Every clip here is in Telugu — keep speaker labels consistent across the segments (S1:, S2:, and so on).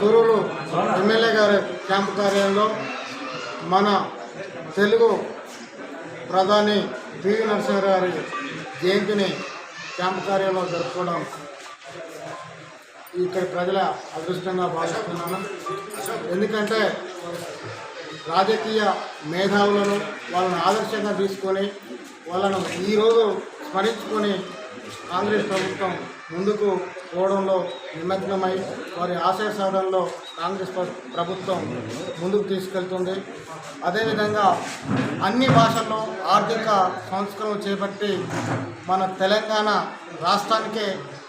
S1: తూరూరు ఎమ్మెల్యే గారి క్యాంపు కార్యాలయంలో మన తెలుగు ప్రధాని పివి నరసింహారావు గారి జయంతిని క్యాంపు కార్యాలయంలో జరుపుకోవడం ఇక్కడ ప్రజల అదృష్టంగా భావిస్తున్నాను. ఎందుకంటే రాజకీయ మేధావులను వాళ్ళని ఆదర్శంగా తీసుకొని వాళ్ళను ఈరోజు స్మరించుకొని కాంగ్రెస్ ప్రభుత్వం ముందుకు పోవడంలో నిమగ్నమై వారి ఆశయ సాధనలో కాంగ్రెస్ ప్రభుత్వం ముందుకు తీసుకెళ్తుంది. అదేవిధంగా అన్ని భాషల్లో ఆర్థిక సంస్కరణలు చేపట్టి మన తెలంగాణ రాష్ట్రానికే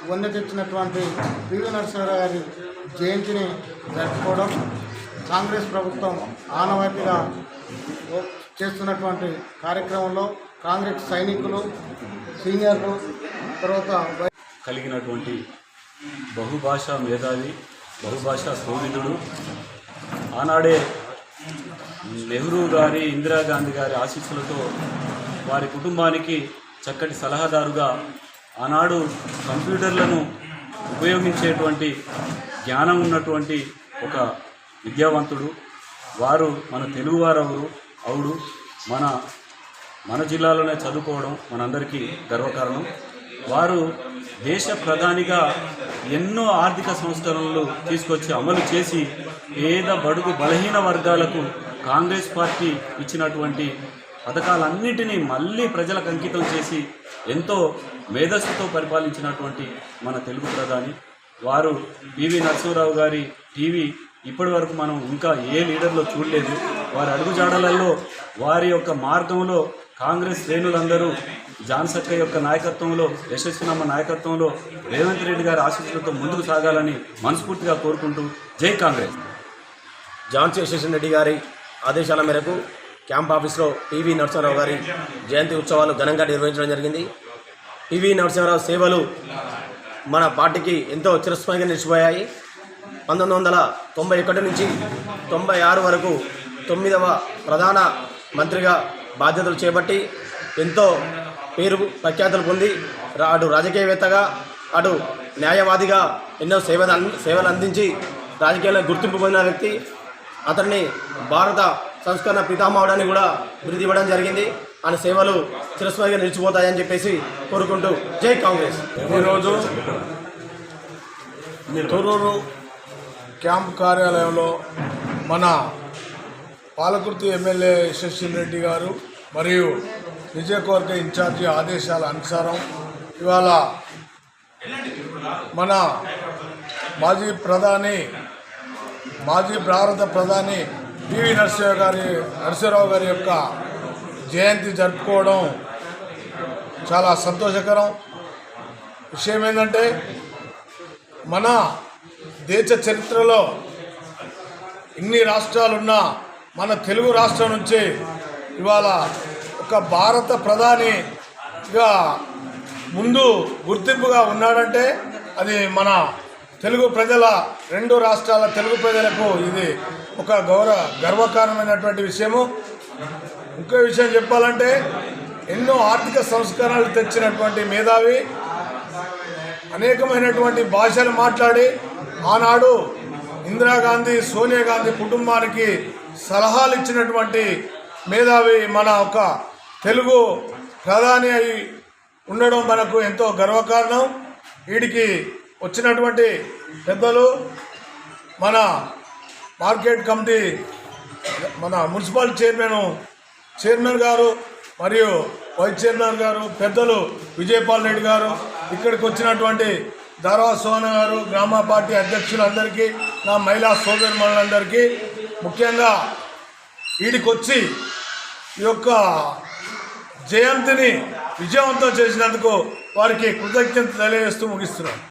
S1: వంద తెచ్చినటువంటి పివి నరసింహరావు గారి జయంతిని జరుపుకోవడం కాంగ్రెస్ ప్రభుత్వం ఆనవాయితీగా చేస్తున్నటువంటి కార్యక్రమంలో కాంగ్రెస్ సైనికులు సీనియర్లు తర్వాత
S2: కలిగినటువంటి బహుభాషా మేధావి బహుభాషా కోవిదుడు ఆనాడే నెహ్రూ గారి ఇందిరాగాంధీ గారి ఆశీస్సులతో వారి కుటుంబానికి చక్కటి సలహాదారుగా ఆనాడు కంప్యూటర్లను ఉపయోగించేటువంటి జ్ఞానం ఉన్నటువంటి ఒక విద్యావంతుడు. వారు మన తెలుగువారవురు అవుడు. మన మన జిల్లాలోనే చదువుకోవడం మనందరికీ గర్వకారణం. వారు దేశ ప్రధానిగా ఎన్నో ఆర్థిక సంస్కరణలు తీసుకొచ్చి అమలు చేసి పేద బడుగు బలహీన వర్గాలకు కాంగ్రెస్ పార్టీ ఇచ్చినటువంటి పథకాలన్నిటినీ మళ్ళీ ప్రజలకు అంకితం చేసి ఎంతో మేధస్సుతో పరిపాలించినటువంటి మన తెలుగు ప్రధాని. వారు పివి నరసింహరావు గారి టీవీ ఇప్పటి వరకు మనం ఇంకా ఏ లీడర్లో చూడలేదు. వారి అడుగుజాడలలో వారి యొక్క మార్గంలో కాంగ్రెస్ శ్రేణులందరూ జాన్సక్క యొక్క నాయకత్వంలో యశస్వినమ్మ నాయకత్వంలో రేవంత్ రెడ్డి గారి ఆశీస్సులతో ముందుకు సాగాలని మనస్ఫూర్తిగా కోరుకుంటూ జై కాంగ్రెస్.
S3: జాన్సీ యశస్వన్ రెడ్డి గారి ఆదేశాల మేరకు క్యాంప్ ఆఫీస్లో పివి నరసింహారావు గారి జయంతి ఉత్సవాలు ఘనంగా నిర్వహించడం జరిగింది. పివి నరసింహారావు సేవలు మన పార్టీకి ఎంతో చిరస్మరణీయంగా నిలిచిపోయాయి. పంతొమ్మిది వందల తొంభై ఒకటి నుంచి తొంభై ఆరు వరకు తొమ్మిదవ ప్రధాన మంత్రిగా బాధ్యతలు చేపట్టి ఎంతో పేరు ప్రఖ్యాతులు పొంది అటు రాజకీయవేత్తగా అటు న్యాయవాదిగా ఎన్నో సేవ సేవలు అందించి రాజకీయాల్లో గుర్తింపు పొందిన వ్యక్తి. అతన్ని భారత సంస్కరణ పితామహుడని కూడా బిరుది ఇవ్వడం జరిగింది. ఆయన సేవలు చిరస్మరిగా నిలిచిపోతాయని చెప్పేసి కోరుకుంటూ జై కాంగ్రెస్.
S4: ఈరోజు తొర్రూరు క్యాంప్ కార్యాలయంలో మన పాలకుర్తి ఎమ్మెల్యే యశస్విన్ రెడ్డి గారు మరియు విజయకోర్క ఇన్ఛార్జి ఆదేశాల అనుసారం ఇవాళ మన మాజీ ప్రధాని మాజీ భారత ప్రధాని పివి నరసింహ గారి నరసింహరావు గారి యొక్క జయంతి జరుపుకోవడం చాలా సంతోషకరం. విషయం ఏంటంటే మన దేశ చరిత్రలో ఇన్ని రాష్ట్రాలున్నా మన తెలుగు రాష్ట్రం నుంచి ఇవాళ ఒక భారత ప్రధానిగా ముందు గుర్తింపుగా ఉన్నాడంటే అది మన తెలుగు ప్రజల రెండు రాష్ట్రాల తెలుగు ప్రజలకు ఇది ఒక గౌరవ గర్వకారణమైనటువంటి విషయము. ఇంకో విషయం చెప్పాలంటే ఎన్నో ఆర్థిక సంస్కరణలు తెచ్చినటువంటి మేధావి. అనేకమైనటువంటి భాషలు మాట్లాడి ఆనాడు ఇందిరాగాంధీ సోనియా గాంధీ కుటుంబానికి సలహాలు ఇచ్చినటువంటి మేధావి మన ఒక తెలుగు ప్రధాని అయి ఉండడం మనకు ఎంతో గర్వకారణం. వీడికి వచ్చినటువంటి పెద్దలు మన మార్కెట్ కమిటీ మన మున్సిపల్ చైర్మన్ చైర్మన్ గారు మరియు వైస్ చైర్మన్ గారు పెద్దలు విజయపాల్ రెడ్డి గారు ఇక్కడికి వచ్చినటువంటి దారా సోన గారు గ్రామ పార్టీ అధ్యక్షులందరికీ నా మహిళా సోదరులందరికీ ముఖ్యంగా వీడికొచ్చి ఈ యొక్క జయంతిని విజయవంతం చేసినందుకు వారికి కృతజ్ఞత తెలియజేస్తూ ముగిస్తున్నాను